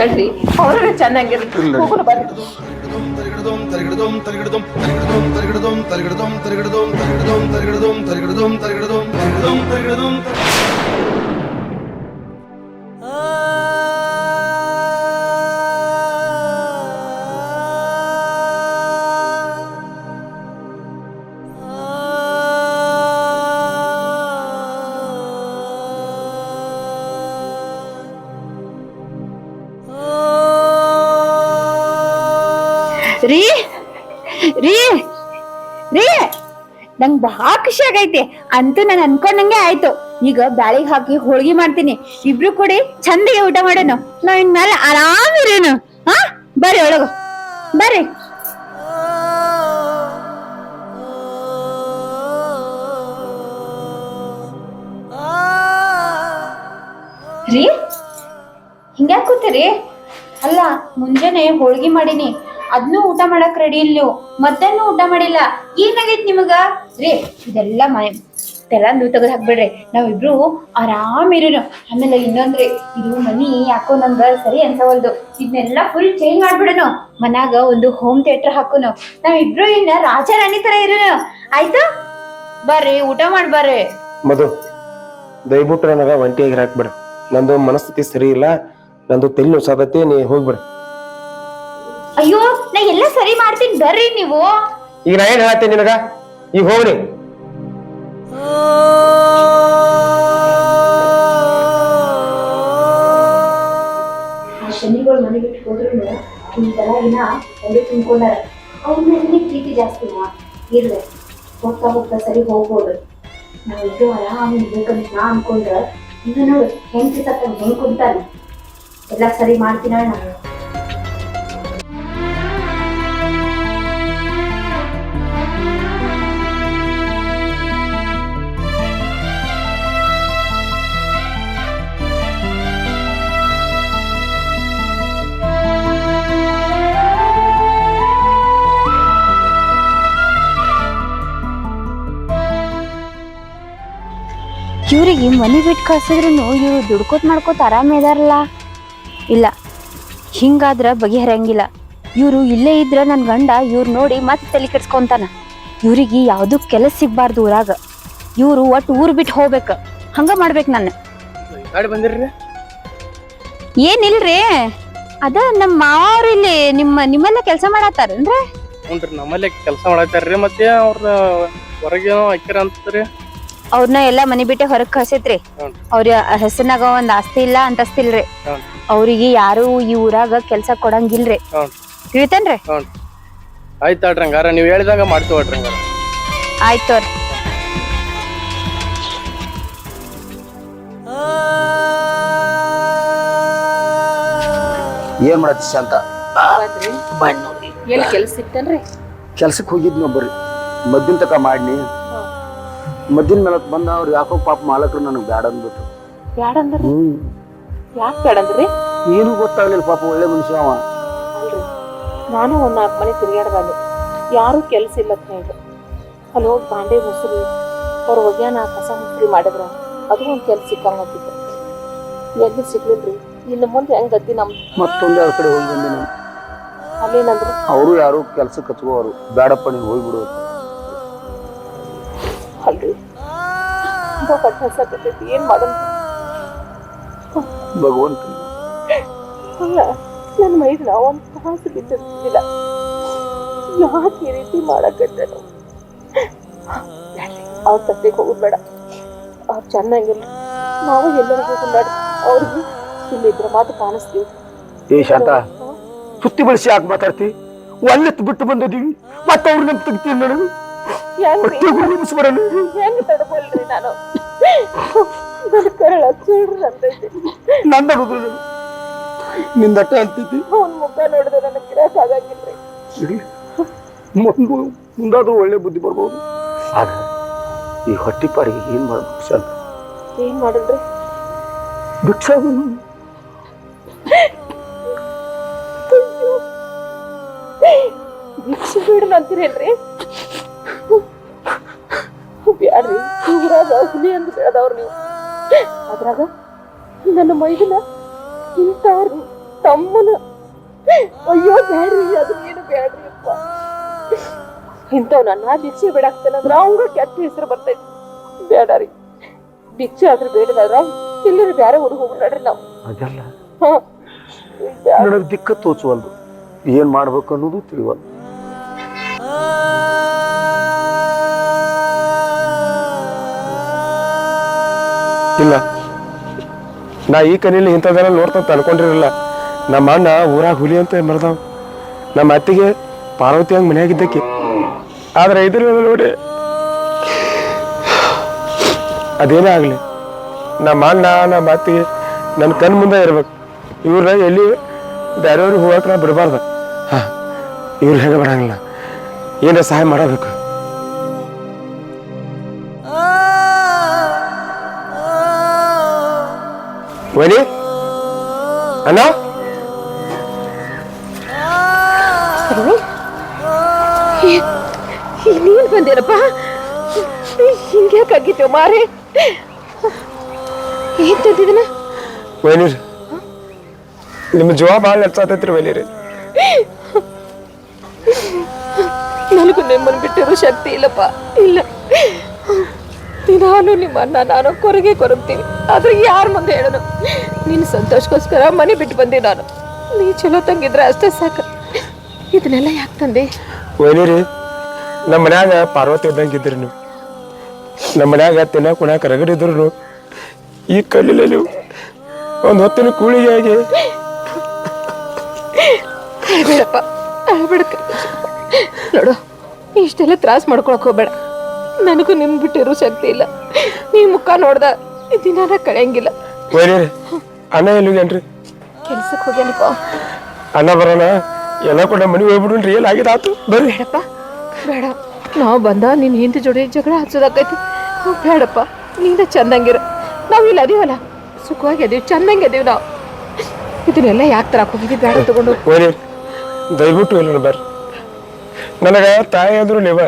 ತಡ್ರಿ ಅವ್ರ ಚೆನ್ನಾಗಿರುತ್ತೆ ಹೋಗೋಣ ಬರ್ರಿ ರೀ ರೀ ರೀ. ನಂಗ್ ಬಹಳ ಖುಷಿ ಆಗೈತಿ. ಅಂತೂ ನಾನು ಅನ್ಕೊಂಡಂಗೆ ಆಯ್ತು. ಈಗ ಬ್ಯಾಳಿಗ್ ಹಾಕಿ ಹೋಳ್ಗಿ ಮಾಡ್ತೀನಿ. ಇಬ್ರು ಕೂಡಿ ಚಂದಿಗೆ ಊಟ ಮಾಡೋಣ. ನಾವ್ ಇನ್ಮೇಲೆ ಆರಾಮಿರೇನು ಹಾ? ಬರ್ರಿ ಒಳಗ. ಬರ್ರಿ. ರೀ? ಹಿಂಗ್ಯಾಕ್ ಕೂತೀರಿ? ಅಲ್ಲ, ಮುಂಜಾನೆ ಹೋಳ್ಗಿ ಮಾಡೀನಿ. ಅದ್ನೂ ಊಟ ಮಾಡಕ್ ರೆಡಿ ಇಲ್ಲೋ. ಮತ್ತನ್ನು ಊಟ ಮಾಡಿಲ್ಲ. ಏನಾಗೈತ್ ನಿಮಗ? ರೀ, ಇದೆಲ್ಲ ಮನೆ ತೆಲಂದು ತೆಗೆದು ಹಾಕ್ಬಿಡ್ರಿ. ನಾವಿಬ್ರು ಆರಾಮ್ ಇರೋನು. ಆಮೇಲೆ ಇನ್ನೊಂದ್ರಿ ಇದು ಮನಿ ಯಾಕೋ ನಂಗ ಸರಿ ಅನ್ಸವಲ್ದು. ಇದನ್ನೆಲ್ಲ ಫುಲ್ ಚೇಂಜ್ ಮಾಡ್ಬಿಡೋನು. ಮನ್ಯಾಗ ಒಂದು ಹೋಮ್ ಥಿಯೇಟರ್ ಹಾಕೋನು. ನಾವಿಬ್ರು ಇನ್ನ ರಾಜ ರಾಣಿ ತರ ಇರೋನು. ಆಯ್ತಾ? ಬರ್ರಿ, ಊಟ ಮಾಡಿ ಬರ್ರಿ. ಮಧು, ದಯವಿಟ್ಟು ನನಗ ಒಂಟಿಯಾಗಿ ಹಾಕ್ಬಿಡ. ನಂದು ಮನಸ್ಥಿತಿ ಸರಿ ಇಲ್ಲ. ನಂದು ತಲೆ ಸಾಧತೆ ನೀ ಹೋಗ್ಬಿಡ. ಅಯ್ಯೋ ನಾ ಎಲ್ಲ ಸರಿ ಮಾಡ್ತೀನಿ ಬರ್ರಿ ನೀವು. ಈಗ ನಾ ಏನ್ ಹೇಳ್ತೀನಿ ನಿನಗ? ಈಗ ಹೋಗ್ರಿ. ಆ ಶನಿಗಳು ಮನೆ ಬಿಟ್ಟು ಹೋದ್ರು ತರ ಏನ ಒಳ್ಳೆ ತುಂಬ್ಕೊಂಡಾರ ಅವ್ರ ಮೇಲೆ ಪ್ರೀತಿ ಜಾಸ್ತಿ ಇರ್ಲಿ ಹೋಗ್ತಾ ಹೋಗ್ತಾ ಸರಿ ಹೋಗ್ಬೋದು. ನಾವು ಆರಾಮ್ ಇರ್ಬೇಕಂತ ನಾ ಅನ್ಕೊಂಡ್ರ ಈಗ ನೋಡು ಹೆಂಗ್ ಸಿಕ್ಕ ಹೆಂಗ್ ಕುಂತಾನೆ? ಎಲ್ಲ ಸರಿ ಮಾಡ್ತೀನ ನಾನು? ಇವ್ರಿಗೆ ಮನೆ ಬಿಟ್ಟು ಕಳ್ಸಿದ್ರು ಇವರು ದುಡ್ಕೋತ್ ಮಾಡ್ಕೋತ ಆರಾಮ ಇದಾರಲ್ಲ. ಇಲ್ಲ ಹಿಂಗಾದ್ರೆ ಬಗೆಹರಂಗಿಲ್ಲ ಇವರು ಇಲ್ಲೇ ಇದ್ರೆ ನನ್ನ ಗಂಡ ಇವ್ರು ನೋಡಿ ಮತ್ತೆ ತಲೆ ಕೆಡ್ಸ್ಕೊಂತಾನ. ಇವರಿಗೆ ಯಾವ್ದು ಕೆಲಸ ಸಿಗಬಾರ್ದು ಊರಾಗ. ಇವರು ಒಟ್ಟು ಊರ್ ಬಿಟ್ಟು ಹೋಗ್ಬೇಕು. ಹಂಗ ಮಾಡ್ಬೇಕು ನಾನು. ಏನಿಲ್ರಿ? ಅದ ನಮ್ಮ ಮಾವ್ರು ಇಲ್ಲಿ ನಿಮ್ಮ ನಿಮ್ಮೆಲ್ಲ ಕೆಲಸ ಮಾಡತ್ತಾರನ್ರಿ? ನಮ್ಮಲ್ಲಿ ಕೆಲಸ ಮಾಡತ್ತಾರ್ರಿ ಮತ್ತೆ ಅವ್ರ ಹೊರಗೇನೋ ಹಾಕ್ಯಾರ ಅಂತದ್ರಿ ಅವ್ರನ್ನ ಎಲ್ಲಾ ಮನಿ ಬಿಟ್ಟೆ ಹೊರಗ್ ಕಳ್ಸೈತ್ರಿ ಅವ್ರ ಹೆಸರಿನಾಗ ಒಂದ್ ಆಸ್ತಿ ಇಲ್ಲ ಅಂತಸ್ತಿಲ್ರಿ. ಅವ್ರಿಗೆ ಯಾರು ಈ ಊರಾಗ ಕೆಲ್ಸ ಕೊಡಂಗಿಲ್ರಿ. ತಿಳಿತೇನ್ರಿ? ಆಯ್ತು ಆಡ್ರಿ ಹಂಗಾರ ನೀವು ಹೇಳಿದಾಗ ಮಾಡ್ತೀವಿ ಆಡ್ರಿ ಹಂಗಾರ. ಆಯ್ತು ಏನ್ ಮಾಡತ್ತಿ ಶಾಂತ? ಎಲ್ಲಿ ಕೆಲಸ ಸಿಕ್ತನ್ರಿ ಕೆಲ್ಸಕ್ಕೆ ಹೋಗಿದ್ನಿ ಒಬ್ಬರಿ ಮದ್ದಿನ ತಕ ಮಾಡಿ ಮದ್ದಿನ ಮೇಲೆ ಬಂದ ಅವ್ರು ಯಾಕೋ ಪಾಪ ಮಾಲಕರು ನನಗೆ ಬ್ಯಾಡ ಅಂದ್ಬಿಟ್ರು. ಬ್ಯಾಡಂದ್ರಿ ಹ್ಮ್. ಯಾಕೆ ಬ್ಯಾಡಂದ್ರಿ ಏನು ಗೊತ್ತಾಗ್ಲಿಲ್ಲ ಪಾಪ ಒಳ್ಳೆ ಮನುಷ್ಯ ಅವ. ಅಲ್ರಿ. ನಾನು ಒಂದ್ ನಾಲ್ಕು ಮನೆ ತಿರುಗಾಡ್ಬಾರ್ದು ಯಾರು ಕೆಲಸ ಇಲ್ಲ ಅಂತ ಹೇಳ್ರಿ ಅಲ್ಲಿ ಹೋಗಿ ಬಾಂಡೆ ಮುಸ್ರಿ ಅವ್ರ ಒಗ್ಯಾನ ಕಸ ಮುಸ್ರಿ ಮಾಡಿದ್ರ ಅದು ಒಂದು ಕೆಲ್ಸ ಸಿಕ್ಕಂಗಿತ್ತು ಎಲ್ಲಿ ಸಿಗ್ಲಿಲ್ರಿ? ಇನ್ನು ಮುಂದೆ ಹೆಂಗ್ ಗತಿ ನಮ್ ಮತ್ತೊಂದೆರಡು ಕಡೆ ಹೋಗಿ ಬಂದೆ ನಾನು. ಅಲ್ಲೇನಂದ್ರು? ಅವರು ಯಾರು ಕೆಲ್ಸಕ್ಕೆ ಹಚ್ಕೋರು ಬ್ಯಾಡಪ್ಪ ನೀನು ಹೋಗ್ಬಿಡು ಅಂತ. ಅಲ್ರಿ ಕಟ್ಟೈತಿ ಏನ್ ಮಾಡೋಣ ಭಗವಂತ. ಅಲ್ಲ ನನ್ನ ನಾವು ಒಂದ್ ತಾಸು ಬಿಟ್ಟಿರ್ತಿಲ್ಲ ಯಾಕೆ ಈ ರೀತಿ ಮಾಡಕತ್ತೇನು? ಅವ್ರ ತತ್ತಿಗೆ ಹೋಗುದ್ ಬೇಡ ಅವ್ರು ಚೆನ್ನಾಗಿಲ್ಲ ನಾವು ಎಲ್ಲರೂ ಕೊಂಡಾಡಿ ಅವ್ರಿಗೆ ಇಲ್ಲಿದ್ರ ಮಾತು ಕಾಣಿಸ್ತೀವಿ ಏ ಶಾಂತ. ಸುತ್ತಿ ಬಳಸಿ ಯಾಕೆ ಮಾತಾಡ್ತಿ? ಒಳ್ಳೆತ್ ಬಿಟ್ಟು ಬಂದಿದ್ದೀವಿ ಮತ್ತೆ ಅವ್ರು ನಮ್ ತೆಗಿತೀವಿ ಗುರುಮಿಸ್ ಬರಲ್ಲ ಹೆಂಗ್ ತಡ್ಕೊಳ್ರಿ ನಾನು? ನನ್ನ ಕರಳ ಚೂಡ್ರಿ ಅಂತೈತಿ ನಂದ ಹುಡುಗರು ನಿಂದಟ್ಟ ಅಂತೈತಿ ಅವ್ನ ಮುಖ ನೋಡಿದ್ರೆ ನನಗೆ ಗಿರಾಕ್ ಆಗಂಗಿಲ್ರಿ. ಇರ್ಲಿ. ಮುಂದು ಮುಂದಾದ್ರೂ ಒಳ್ಳೆ ಬುದ್ಧಿ ಬರ್ಬೋದು. ಆಗ ಈ ಹೊಟ್ಟಿ ಪಾಡಿಗೆ ಏನ್ ಮಾಡ್ಬೇಕು ಸರ್? ಏನ್ ಮಾಡಿದ್ರಿ? ಭಿಕ್ಷಾ ಭಿಕ್ಷೆ ಅಂತೀರೇನ್ರಿ? ಬ್ಯಾಡ್ರಿ ಊರಾಗ ಹುಲಿ ಅಂತ ಬೆಳೆದವ್ರು ನೀವು. ಅದ್ರಾಗ ನನ್ನ ಮೈದನ ಇಂಥವ್ರು ತಮ್ಮನ. ಅಯ್ಯೋ ಬ್ಯಾಡ್ರಿ ಅದು ಏನು ಬ್ಯಾಡ್ರಿ ಅಪ್ಪ. ಇಂಥವ್ ನನ್ನ ಭಿಕ್ಷೆ ಅಂದ್ರೆ ಅವಂಗ ಕೆಟ್ಟ ಹೆಸರು ಬರ್ತೈತಿ. ಬೇಡ ರೀ. ಭಿಕ್ಷೆ ಆದ್ರೆ ಬೇಡದಾದ್ರ ಇಲ್ಲರಿ ಬ್ಯಾರೆ ಊರಿಗೆ ಹೋಗ್ಬಿಡ್ರಿ ನಾವು. ಅದೆಲ್ಲ ಹಾ. ನನಗೆ ದಿಕ್ಕ ತೋಚುವಲ್ದು. ಏನ್ ಮಾಡ್ಬೇಕು ಅನ್ನೋದು ತಿಳಿವಲ್ದು. ಇಲ್ಲ ನಾ ಈ ಕನಿಯಲ್ಲಿ ಇಂಥದ್ದೆಲ್ಲ ನೋಡ್ತಾ ಅನ್ಕೊಂಡಿರಲಿಲ್ಲ ನಮ್ಮ ಅಣ್ಣ ಊರಾಗ ಹುಲಿ ಅಂತ ಮರ್ದಾವ್. ನಮ್ಮ ಅತ್ತಿಗೆ ಪಾರ್ವತಿ ಹಂಗೆ ಮನೆಯಾಗಿದ್ದಕ್ಕೆ. ಆದ್ರೆ ಇದ್ರ ನೋಡಿ ಅದೇನೇ ಆಗಲಿ. ನಮ್ಮ ಅಣ್ಣ, ನಮ್ಮ ಅತ್ತಿಗೆ ನನ್ನ ಕಣ್ ಮುಂದೆ ಇರ್ಬೇಕು. ಇವ್ರನ್ನ ಎಲ್ಲಿ ಬೇರೆಯವ್ರಿಗೆ ಹೋಗಕ್ಕೆ ನಾ ಬಿಡಬಾರ್ದು. ಹಾಂ, ಇವ್ರು ಹೇಗೆ ಬರಂಗಿಲ್ಲ. ಏನೇ ಸಹಾಯ ಮಾಡಬೇಕು ವೈನಿ ಅಣ್ಣ ನೀನ್ ಬಂದಿರಪ್ಪ? ಹಿಂಗ್ಯಾಕಾಗಿತ್ತು ಮಾರೆ? ಏನ್ ತಂದಿದನ ವೈನಿರ್ ನಿಮ್ಮ ಜೀವ ಭಾಳ ನೆಚ್ಚಾತೈತ್ರಿ ವೈನಿರಿ. ನನಗೂ ಮನ ಬಿಟ್ಟಿರೋ ಶಕ್ತಿ ಇಲ್ಲಪ್ಪ. ಇಲ್ಲ. ದಿನಾಲು ನಿಮ್ಮ ಅಣ್ಣ ನಾನು ಕೊರಗೆ ಕೊರಗ್ತೀನಿ. ಆದ್ರೆ ಯಾರ ಮುಂದೆ ಹೇಳೋದು? ನೀನು ಸಂತೋಷಕ್ಕೋಸ್ಕರ ಮನೆ ಬಿಟ್ಟು ಬಂದೆ ನಾನು. ನೀ ಚಲೋ ತಂಗಿದ್ರೆ ಅಷ್ಟೇ ಸಾಕು. ಇದನ್ನೆಲ್ಲ ಯಾಕೆ ತಂದೆ? ವೈನಿರಿ ನಮ್ಮ ಮನ್ಯಾಗ ಪಾರ್ವತಿ ಇದ್ದಂಗೆ ಇದ್ರಿ ನೀವು. ನಮ್ಮ ಮನ್ಯಾಗ ತಿನ್ನ ಕುಣ್ಯಾಕ ರಗಡಿದ್ರು ಈ ಕಲ್ಲಿಲ್ಲ ನೀವು ಒಂದು ಹೊತ್ತಿನ ಕೂಳಿಗೆ ಅಳ್ಬೇಡಪ್ಪ ಅಳ್ಬೇಡ ನೋಡು ಇಷ್ಟೆಲ್ಲ ತ್ರಾಸ ಮಾಡ್ಕೊಳಕ್ ಹೋಗ್ಬೇಡ. ನನಗೂ ನಿಮ್ ಬಿಟ್ಟಿರೋ ಶಕ್ತಿ ಇಲ್ಲ. ನೀ ಮುಖ ನೋಡ್ದ ಈ ದಿನಾನ ಕಳೆಯಂಗಿಲ್ಲ. ವೈನಿರಿ ಅಣ್ಣ ಎಲ್ಲಿಗೇನ್ರಿ? ಕೆಲ್ಸಕ್ಕೆ ಹೋಗ್ಯಾನಪ್ಪ. ಅಣ್ಣ ಬರೋಣ. ಎಲ್ಲ ಕೂಡ ಮನೆಗೆ ಹೋಗ್ಬಿಡ್ರಿ ಏನ್ ಆಗಿದಾತು ಬರ್ರಿ. ಬೇಡಪ್ಪ ಬೇಡ. ನಾವು ಬಂದ ನಿನ್ ಹಿಂದೆ ಜೋಡಿ ಜಗಳ ಹಚ್ಚೋದಾಕೈತಿ. ಬೇಡಪ್ಪ ನೀನ ಚಂದಂಗಿರ. ನಾವು ಇಲ್ಲಿ ಅದೀವಲ್ಲ. ಸುಖವಾಗಿ ಅದೀವಿ ಚಂದಂಗೆ ಅದೀವಿ ನಾವು. ಇದನ್ನೆಲ್ಲ ಯಾಕೆ ತರ ಹೋಗಿದ್ವಿ ಬೇಡ ತಗೊಂಡು ವೈನಿರಿ ದಯವಿಟ್ಟು ಇಲ್ಲ ಬರ್ರಿ. ನನಗ ತಾಯಿ ಆದ್ರೂ ನೀವ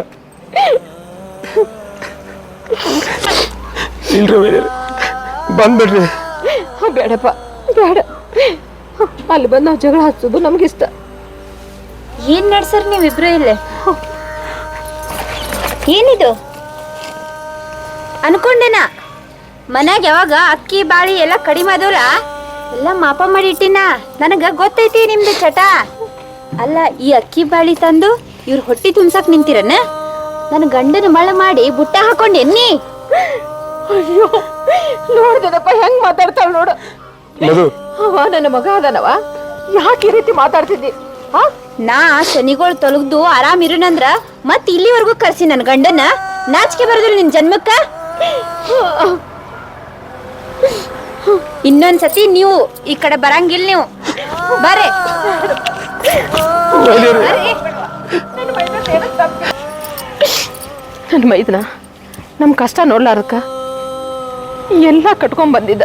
ಇಲ್ರಿ ಬಂದ್ಬಿಡ್ರಿ. ಬೇಡಪ್ಪ ಬೇಡ. ಅಲ್ಲಿ ಬಂದು ನಾವು ಜಗಳ ಹಚ್ಚೋದು ಏನು ಏನ್ ನಡ್ಸರ್ ನೀವಿಬ್ರು ಇಲ್ಲೇ? ಏನಿದು? ಅನ್ಕೊಂಡೆನ? ಮನ್ಯಾಗ ಯಾವಾಗ ಅಕ್ಕಿ ಬಾಳಿ ಎಲ್ಲ ಕಡಿಮೆ ಅದವಲ್ಲ ಎಲ್ಲ ಮಾಪ ಮಾಡಿ ಇಟ್ಟಿನ? ನನಗ ಗೊತ್ತೈತಿ ನಿಮ್ದು ಚಟ. ಅಲ್ಲ ಈ ಅಕ್ಕಿ ಬಾಳಿ ತಂದು ಇವ್ರು ಹೊಟ್ಟಿ ತುಂಬಸಕ್ ನಿಂತಿರನ? ನನ್ನ ಗಂಡನ ಮಳ ಮಾಡಿ ಬುಟ್ಟ ಹಾಕೊಂಡೆನ್ನಿ ಅಯ್ಯೋ ನೋಡ್ದೇನಪ್ಪ ಹೆಂಗ್ ಮಾತಾಡ್ತಾಳ ನೋಡು. ಮಧು. ಅವ ನನ್ನ ಮಗ ಅದನವ. ಯಾಕೆ ಈ ರೀತಿ ಮಾತಾಡ್ತಿದ್ದಿ? ಹಾ ನಾ ಶನಿಗಳು ತೊಲಗ್ದು ಆರಾಮ್ ಇರುನಂದ್ರ ಮತ್ ಇಲ್ಲಿವರೆಗೂ ಕರ್ಸಿ ನನ್ನ ಗಂಡನ ನಾಚಿಕೆ ಬರೋದಿಲ್ಲ ನಿನ್ ಜನ್ಮಕ್ಕ? ಇನ್ನೊಂದ್ಸತಿ ನೀವು ಈ ಕಡೆ ಬರಂಗಿಲ್ಲ ನೀವು. ಬರ್ರಿ ವೈನಿರಿ ನನ್ನ ಮೈದನ ನಮ್ಮ ಕಷ್ಟ ನೋಡ್ಲಾರಕ್ಕ ಎಲ್ಲ ಕಟ್ಕೊಂಡ್ ಬಂದಿದ್ದ.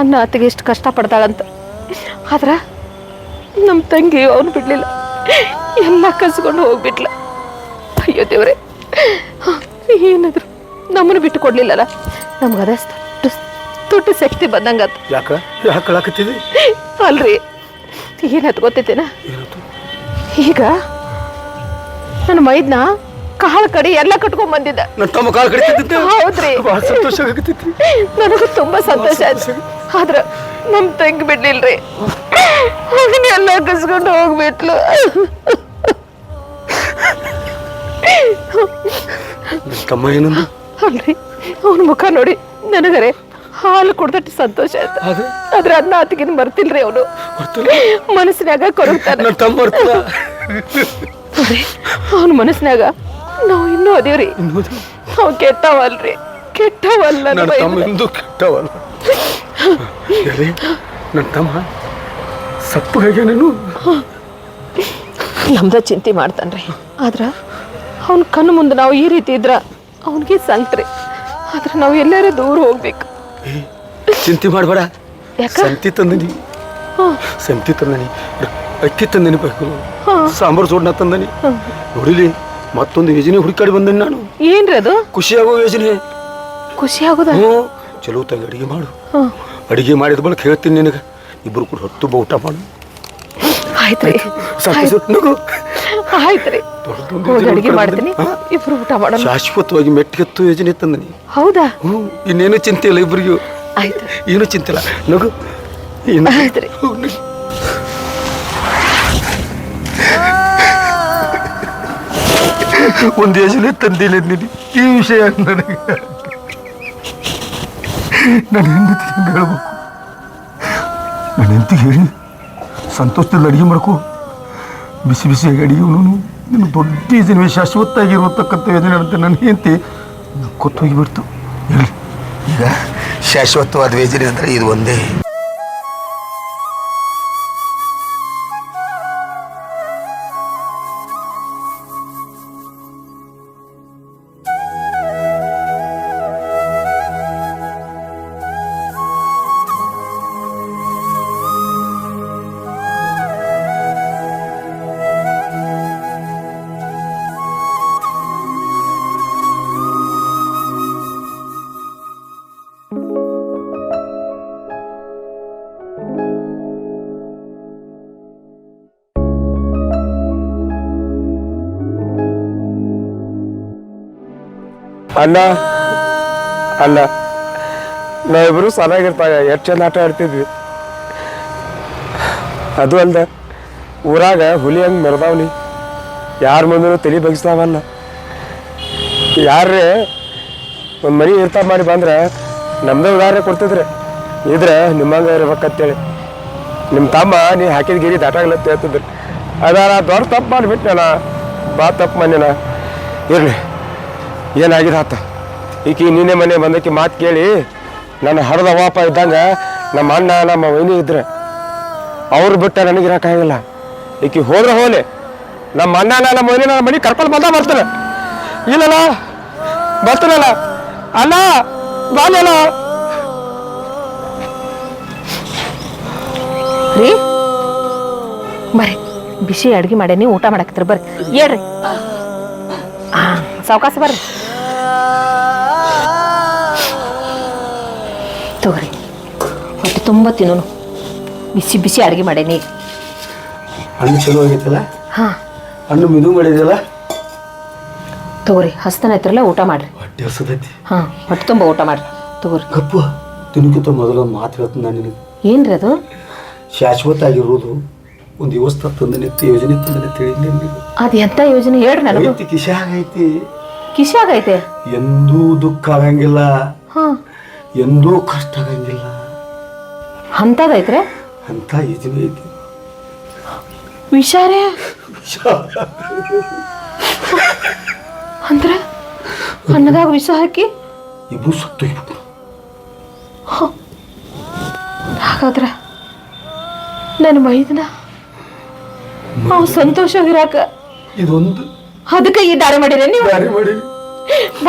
ಅನ್ನ ಅತ್ತಿಗೆ ಎಷ್ಟು ಕಷ್ಟ ಪಡ್ತಾಳಂತ ಆದ್ರ ನಮ್ಮ ತಂಗಿ ಅವ್ನು ಬಿಡಲಿಲ್ಲ. ಎಲ್ಲ ಕಸ್ಕೊಂಡು ಹೋಗ್ಬಿಟ್ಲ. ಅಯ್ಯೋ ದೇವ್ರೆ. ಏನಾದ್ರು ನಮ್ಮನ್ನು ಬಿಟ್ಟು ಕೊಡ್ಲಿಲ್ಲಲ್ಲ ನಮ್ಗೆ ಅದೇ ದೊಡ್ಡ ದೊಡ್ಡ ಶಕ್ತಿ ಬಂದಂಗ ಅಲ್ರಿ. ಏನತ್ ಗೊತ್ತೈತೇನ? ಈಗ ನನ್ನ ಮೈದ್ನ ಕಾಲ್ ಕಡಿ ಎಲ್ಲ ಕಟ್ಕೊಂಡ್ ಬಂದಿದ್ದ. ನನ್ನ ತಮ್ಮ ಕಾಲ್ ಕಡಿತಿದ್ದೆ ಹೌದ್ರಿ. ಭಾಳ ಸಂತೋಷ ಆಗತೈತಿ. ನನಗೆ ತುಂಬಾ ಸಂತೋಷ ಆಯ್ತು. ಆದ್ರ ನಮ್ ತಂಗಿ ಬಿಡ್ಲಿಲ್ರಿ. ಅದನ್ನೆಲ್ಲ ಕಸ್ಕೊಂಡು ಹೋಗ್ಬಿಟ್ಲು. ತಮ್ಮ ಏನಂದು ಅಲ್ರಿ ಅವನ ಮುಖ ನೋಡಿ ನನಗರೆ ಹಾಲು ಕುಡ್ದಟ್ಟು ಸಂತೋಷ ಆಯ್ತು. ಆದ್ರೆ? ಅನ್ನ ಆತಿಗಿನ ಬರ್ತಿಲ್ರಿ ಅವನು. ಮನಸ್ಸಿನಾಗ ಕೊರಗ್ತಾನೆ. ಅವನ ಮನಸ್ಸಿನಾಗ ಇನ್ನೂ ಅದೇವ್ರಿ? ನಾವು ಕೆಟ್ಟವಲ್ರಿ. ಕೆಟ್ಟವಲ್ಲ ನನ್ನ ತಮ್ಮ. ಕೆಟ್ಟವಲ್ಲ. ಎಲ್ಲಿ ನನ್ನ ತಮ್ಮ ಸಪ್ಪಗಾಗ್ಯ ನಾನು? ನಮ್ದ ಚಿಂತೆ ಮಾಡ್ತಾನ್ರಿ. ಆದ್ರ ಅವ್ನ ಕಣ್ಣು ಮುಂದೆ ನಾವು ಈ ರೀತಿ ಇದ್ರ ಅವನಿಗೆ ಸಂತ್ರಿ. ಆದ್ರೆ ನಾವು ಎಲ್ಲಾರ ದೂರ ಹೋಗ್ಬೇಕು. ಚಿಂತೆ ಮಾಡಬೇಡ. ಯಾಕ? ಸಂತಿ ತಂದನಿ. ಸಂತಿ ತಂದನಿ. ಅಕ್ಕಿ ತಂದನಿ ಬೇಕು. ಸಾಂಬಾರು ಜೋಡ್ನ ತಂದನಿ. ನೋಡಿಲಿ? ಮತ್ತೊಂದು ಯೋಜನೆ ಹುಡುಕಾಡಿ ಬಂದೆ ನಾನು. ಏನ್ರಿ ಅದು? ಖುಷಿಯಾಗೋ ಯೋಜನೆ ಖುಷಿ ಆಗೋದ ಹ್ಞೂ ಚಲೋ ತಂಗ ಅಡಿಗೆ ಮಾಡು. ಅಡಿಗೆ ಮಾಡಿದ ಬಳಿಕ ಹೇಳ್ತೀನಿ ನಿನಗೆ. ಇಬ್ರು ಕೂಡ ಹೊತ್ತು ಊಟ ಮಾಡು. ಆಯ್ತ್ರಿ. ಸಾಕು ಸಾಕು, ನಗು. ಆಯ್ತ್ರಿ. ದೊಡ್ಡದೊಂದು ಹೋಗಿ ಯೋಜನೆ ಅಡಿಗೆ ಮಾಡ್ತೀನಿ. ಹಾ? ಇಬ್ರು ಊಟ ಮಾಡೋಣ. ಶಾಶ್ವತವಾಗಿ ಮೆಟ್ಟಿಗೆತ್ತು ಯೋಜನೆ ತಂದನಿ. ಹೌದಾ? ಹ್ಞೂ ಇನ್ನೇನು ಚಿಂತೆ ಇಲ್ಲ ಇಬ್ಬರಿಗೂ ಆಯ್ತು. ಏನು ಚಿಂತೆ ಇಲ್ಲ. ನಗು ಏನು ಆಯ್ತ್ರಿ. ಹೋಗ್ ನಗು. ಒಂದು ಯೋಜನೆ ತಂದಿಲ್ಲ ನೀನು. ಈ ವಿಷಯ ನನಗೆ. ನನ್ನ ಹೆಂಡತಿ ಹೇಳಬೇಕು. ನನ್ನ ಹೆಂಡತಿಗೆ ಹೇಳಿ ಸಂತೋಷದಲ್ಲಿ ಅಡುಗೆ ಮಾಡ್ಕೋ. ಬಿಸಿ ಬಿಸಿಯಾಗಿ ಅಡುಗೆ ಉಣ್ಣು ನಿನ್ನ ದೊಡ್ಡ ಯೋಜನೆ ಶಾಶ್ವತವಾಗಿರುವತಕ್ಕಂಥ ಯೋಜನೆ ಅಂತ ನನ್ನ ಹೆಂಡತಿ ಕೊತ್ತೋಗಿಬಿಡ್ತು ಹೇಳಿ. ಈಗ ಶಾಶ್ವತವಾದ ಯೋಜನೆ ಅಂದರೆ ಇದು ಒಂದೇ. ಅಣ್ಣ ಅಲ್ಲ. ನಾವಿಬ್ರು ಚೆನ್ನಾಗಿರ್ತಾಗ ಎಷ್ಟು ಚಂದ ಆಟ ಆಡ್ತಿದ್ವಿ. ಅದು ಅಲ್ದ, ಊರಾಗ ಹುಲಿ ಹಂಗೆ ಮೆರೆದಾವ್ನಿ. ಯಾರ ಮುಂದೂ ತಲೆ ಬಗ್ಸ್ತಾವಲ್ಲ ಯಾರೇ ಒಂದು ಮನೆ ಇರ್ತಾ ಮಾಡಿ ಬಂದ್ರೆ ನಮ್ಮದೇ ಉದಾಹರಣೆ ಕೊಡ್ತಿದ್ರೆ. ಇದ್ರೆ ನಿಮ್ಮಂಗ ಇರ್ಬೇಕಂತೇಳಿ. ನಿಮ್ಮ ತಮ್ಮ ನೀ ಹಾಕಿದ ಗಿರಿ ದಾಟಾಗ್ಲತ್ತ ಹೇಳ್ತಿದ್ರು. ಅದ ನಾ ದೊಡ್ಡ ತಪ್ಪು ಮಾಡಿಬಿಟ್ಟೆನ ಬಾ ತಪ್ಪು ಮನೇನ ಇರಲಿ. ಏನಾಗಿದೆ ಆತ? ಈಕೆ ನಿನ್ನೆ ಮನೆ ಬಂದಕ್ಕೆ ಮಾತು ಕೇಳಿ ನನ್ನ ಹರದ ವಾಪ ಇದ್ದಂಗ ನಮ್ಮ ಅಣ್ಣ, ನಮ್ಮ ವೈನಿ ಇದ್ರೆ ಅವ್ರು ಬಿಟ್ಟ ನನಗೆ ಇರೋಕ್ಕಾಗಿಲ್ಲ ಈಕಿ ಹೋದ್ರೆ ಹೋಲೆ ನಮ್ಮ ಅಣ್ಣ, ನಮ್ಮ ವೈನಿ ನನ್ನ ಮನೆ ಕರ್ಕೊಂಡು ಬಂದ ಬರ್ತಾನೆ. ಇಲ್ಲಲ್ಲ, ಬರ್ತಾನಲ್ಲ. ಅಲ್ಲ ಬಾಲ ರೀ, ಬರ್ರಿ. ಬಿಸಿ ಅಡ್ಗೆ ಮಾಡೇನಿ, ಊಟ ಮಾಡಾಕತ್ರಿ, ಬರ್ರಿ. ಹೇಳ್ರಿ. ಹಾಂ ಸಾವಕಾಶ ಬರ್ರಿ. ತಗೋರಿ ಹೊಟ್ಟೆ ತುಂಬ ತಿನ್ನೋನು. ಬಿಸಿ ಬಿಸಿ ಅಡುಗೆ ಮಾಡೇನಿ ಹಣ್ಣು ಚಲೋ ಆಗೈತಲ್ಲ? ಹಾಂ. ಹಣ್ಣು ಮಿದು ಮಾಡಿದಲ್ಲ ತಗೋರಿ ಹಸ್ತನ ಐತ್ರಲ್ಲ ಊಟ ಮಾಡ್ರಿ. ಹೊಟ್ಟೆ ಹಸದೈತಿ ಹಾಂ ಹೊಟ್ಟೆ ತುಂಬ ಊಟ ಮಾಡ್ರಿ. ತಗೋರಿ ಕಪ್ಪು ತಿನ್ನಕ್ಕಿಂತ ಮೊದಲು ಮಾತು ಹೇಳ್ತೀನಿ ನಾನು ನಿನಗೆ. ಏನ್ರಿ ಅದು? ಶಾಶ್ವತ ಆಗಿರೋದು ಒಂದು ವ್ಯವಸ್ಥೆ ತಂದನಿತ್ತು ಯೋಜನೆ ತಂದನೆ ತಿಳಿಲಿ ಅದು ಎಂತ ಯೋಜನೆ ಹೇಳ್ರಿ ನನಗೆ? ಐತಿ ಕಿಶಾಗೈತೆ ಐತಿ ಕಿಶಾಗ ಎಂದೂ ದುಃಖ ಆಗಂಗಿಲ್ಲ. ಹಾ. ಎಂದೂ ಕಷ್ಟ ಆಗಂಗಿಲ್ಲ ಅಂತದೈತ್ರೆ ಅಂತ ಇದೇ ಐತಿ. ವಿಷಾರೇ? ಅಂದ್ರ? ಅನ್ನದಾಗ ವಿಷ ಹಾಕಿ? ಇಬ್ಬರು ಸತ್ತೋಗ್ಬಿಟ್ರು ಹಾಗಾದ್ರ ನನ್ನ ಮೈದನ ಅವ್ ಸಂತೋಷವಿರಾಕ ಇದೊಂದು ಅದಕ್ಕೆ ಈ ದಾರಿ ಮಾಡಿರಿ ನೀವು? ದಾರಿ ಮಾಡಿ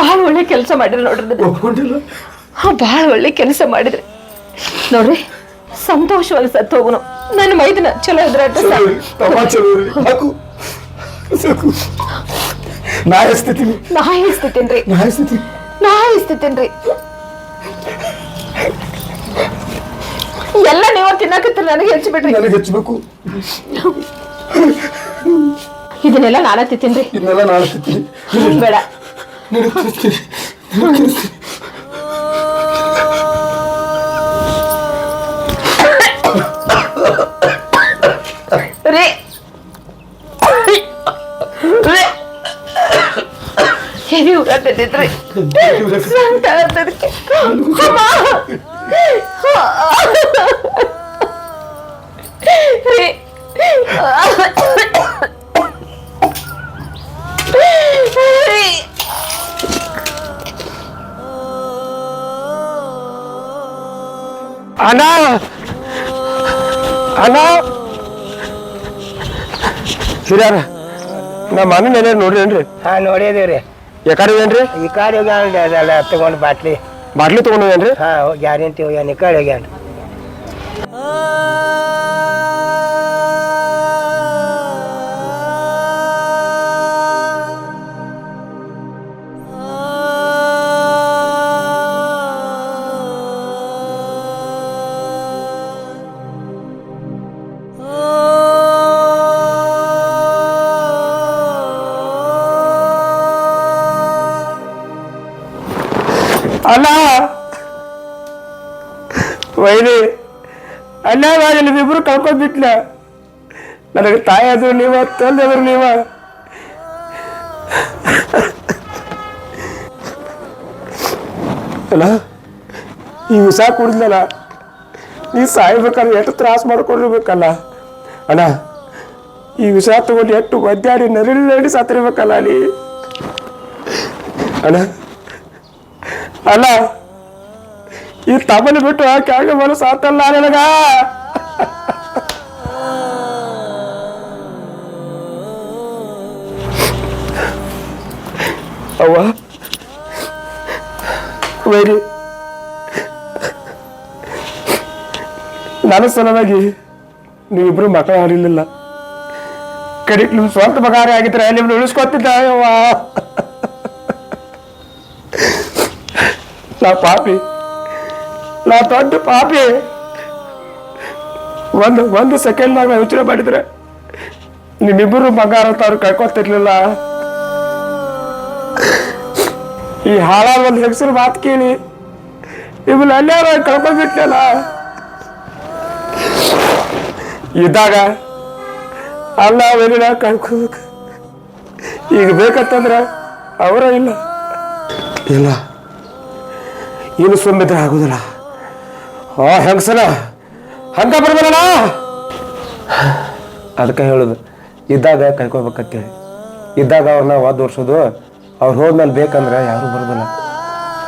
ಬಹಳ ಒಳ್ಳೆ ಕೆಲಸ ಮಾಡಿರಿ ನೋಡ್ರಿ. ಒಪ್ಕೊಂಡಿಲ್ಲ. ಹಾ ಬಹಳ ಒಳ್ಳೆ ಕೆಲಸ ಮಾಡಿದ್ರಿ. ನೋಡ್ರಿ ಸಂತೋಷವಾಗಿ ಸತ್ತು ಹೋಗುನು. ನನ್ನ ಮೈದನ ಚಲೋ ಇದ್ರ ನಾ ಎಸ್ತೀನಿ ನಾ ಹಿಸ್ತಿತ್ತೇನ್ರಿ ನಾ ಎಸ್ತೀನಿ ನಾ ಹಿಸ್ತಿತ್ತೇನ್ರಿ ಎಲ್ಲ ನೀವು ತಿನ್ನಕತ್ತಿರ ನನಗೆ ಹೆಚ್ಚು ಬಿಡ್ರಿ ನನಗೆ ಹೆಚ್ಚಬೇಕು. ಇದನ್ನೆಲ್ಲ ನಾಳೆ ತಿನ್ರಿ ಇದನ್ನೆಲ್ಲ ನಾನು ತಿಂತೀನಿ. ಬೇಡ. ಹೆವಿ ಉರಾಟದಿದ್ರಿ ಸಂಕಟ ಆಗ್ತದಕ್ಕೆ. ಅಮ್ಮ! ರೀ. ರೀ. ಅಣ್ಣ ಅಣ್ಣ ಹಿರಿಯಾರ ನಮ್ಮ ಅಣ್ಣನ ಎಲ್ಲ ನೋಡ್ರಿ ಹಾ ನೋಡಿದೀವ್ರಿ ಯಾಕಡೆ ಏನ್ರಿ ಈ ಕಾಡಿ ಹೋಗ್ಯಾನ ಅದೆಲ್ಲ ತಗೊಂಡು ಬಾಟ್ಲಿ. ಬಾಟ್ಲಿ ತಗೊಂಡೇನ್ರಿ ಹಾ ಗ್ಯಾರಂಟಿ ಹೋಗ್ಯಾನ ಈ ಕಾಡಿ ಹೋಗ್ಯಾನ. ನಿಮ್ಮಿಬ್ರು ಕಳ್ಕೊಂಡ್ಬಿಟ್ಲ ನನಗೆ ತಾಯಿ ಆದ್ರು ನೀವ, ತಂದೆ ಆದ್ರು ನೀವ. ಅಲ್ಲ, ಈ ವಿಷ ಕುಡಿದ್ಲಲ್ಲ ನೀ ಸಾಯ್ಬೇಕಾದ್ರೆ ಎಷ್ಟು ತ್ರಾಸ ಮಾಡ್ಕೊಂಡಿರ್ಬೇಕಲ್ಲ. ಅಣ್ಣ ಈ ವಿಷ ತಗೊಂಡು ಎಷ್ಟು ಒದ್ದಾಡಿ ನರಳಿ ಸಾತಿರ್ಬೇಕಲ್ಲ ನೀ ಅಣ್ಣ ಅಲ್ಲ ಈ ತಬಲಿ ಬಿಟ್ಟು ಕೆಳಗೆ ಬರೋ ಸಾತಲ್ಲ ನನಗ. ವೈರಿ. ನನ್ನ ಸಲುವಾಗಿ ನೀವಿಬ್ರು ಮಕ್ಕಳು ಆಡಿರ್ಲಿಲ್ಲ. ಕಡೆ ನಿಮ್ ಸ್ವಂತ ಬಗಾರ ಆಗಿದ್ರೆ ನಿಮ್ನ ಉಳಿಸ್ಕೊತಿದ್ದ ನಾ ಪಾಪಿ. ನಾ ದೊಡ್ಡ ಪಾಪಿ. ಒಂದು ಒಂದು ಸೆಕೆಂಡ್ನಾಗ ನಾ ಯೋಚನೆ ಮಾಡಿದ್ರೆ ನಿಮ್ಮಿಬ್ಬರು ಬಂಗಾರ ಅಂತ ಅವ್ರು ಕಳ್ಕೊತಿರ್ಲಿಲ್ಲ. ಈ ಹಾಳಾದ ಒಂದು ಹೆಸರು ಮಾತು ಕೇಳಿ. ನಿಮ್ಮನ್ನ ಅನ್ಯಾರ ಕಳ್ಕೊಂಡ್ಬಿಟ್ಟಲ್ಲ ಇದ್ದಾಗ ಅಲ್ಲ ವೆಲಿನ ಕಳ್ಕೋಬೇಕು. ಈಗ ಬೇಕಂತಂದ್ರ ಅವರ ಇಲ್ಲ. ಇಲ್ಲ. ಇನ್ನು ಸುಮ್ಮಿದ್ರೆ ಆಗುದಿಲ್ಲ. ಆ ಹೆಂಗಸನ ಹಂಗ ಬರ್ಬರಲ್ಲ ಅದಕ್ಕೆ ಹೇಳುದು ಇದ್ದಾಗ ಕಳ್ಕೊಬೇಕಂತೇಳಿ. ಇದ್ದಾಗ ಅವ್ರನ್ನ ವಾದ ವರ್ಷೋದು ಅವ್ರು ಹೋದ್ಮೇಲೆ ಬೇಕಂದ್ರೆ ಯಾರೂ ಬರೋದಿಲ್ಲ.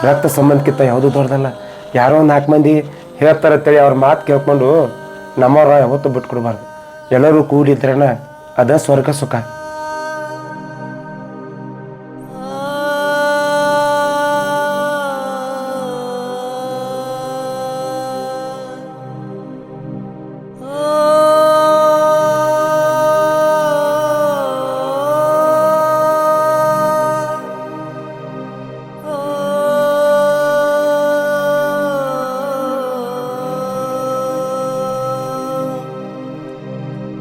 ರಕ್ತ ಸಂಬಂಧಕ್ಕಿಂತ ಯಾವುದೂ ದೊಡ್ಡದಲ್ಲ. ಯಾರೋ ನಾಲ್ಕು ಮಂದಿ ಹೇಳ್ತಾರೆ ಅಂತೇಳಿ ಅವ್ರ ಮಾತು ಕೇಳ್ಕೊಂಡು ನಮ್ಮವ್ರ ಯಾವತ್ತೂ ಬಿಟ್ಕೊಡ್ಬಾರ್ದು. ಎಲ್ಲರೂ ಕೂಡಿದ್ರೇನ ಅದ ಸ್ವರ್ಗ ಸುಖ.